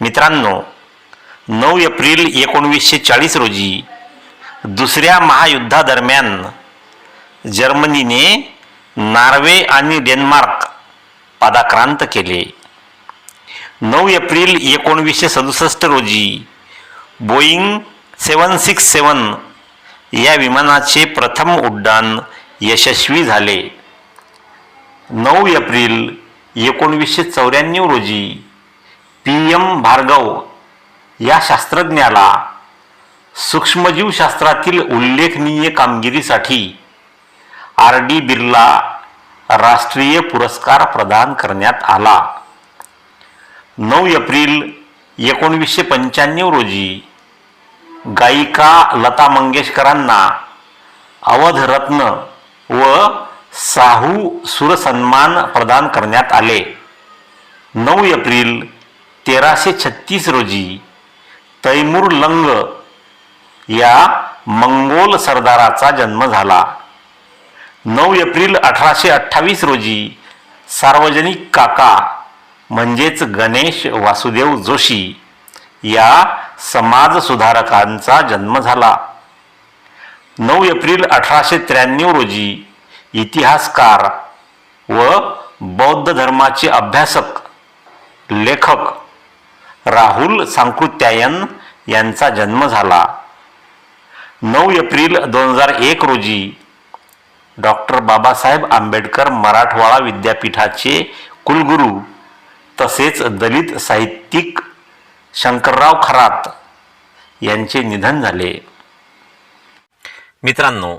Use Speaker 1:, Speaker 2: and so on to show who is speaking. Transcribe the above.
Speaker 1: मित्रांनो नऊ एप्रिल एकोणवीसशे चाळीस रोजी दुसऱ्या महायुद्धादरम्यान जर्मनीने नॉर्वे आणि डेन्मार्क पादाक्रांत केले. नऊ एप्रिल एकोणवीसशे सदुसष्ट रोजी बोईंग सेवन सिक्स सेवन या विमानाचे प्रथम उड्डाण यशस्वी झाले. नऊ एप्रिल एकोणवीसशे चौऱ्याण्णव रोजी पी एम भार्गव या शास्त्रज्ञाला सूक्ष्मजीवशास्त्रातील उल्लेखनीय कामगिरीसाठी आर डी बिर्ला राष्ट्रीय पुरस्कार प्रदान करण्यात आला. नऊ एप्रिल एकोणवीसशे पंच्याण्णव रोजी गायिका लता मंगेशकरांना अवधरत्न व साहू सुरसन्मान प्रदान करण्यात आले. नऊ एप्रिल तेराशे छत्तीस रोजी तैमूर लंग या मंगोल सरदाराचा जन्म झाला. नऊ एप्रिल अठराशे अठ्ठावीस रोजी सार्वजनिक काका म्हणजेच गणेश वासुदेव जोशी या समाजसुधारकांचा जन्म झाला. नऊ एप्रिल अठराशे त्र्याण्णव रोजी इतिहासकार व बौद्ध धर्माचे अभ्यासक लेखक राहुल सांकृत्यायन यांचा जन्म झाला. नऊ एप्रिल दोन हजार एक रोजी डॉक्टर बाबासाहेब आंबेडकर मराठवाडा विद्यापीठाचे कुलगुरू तसेच दलित साहित्यिक शंकरराव खरात यांचे निधन झाले. मित्रांनो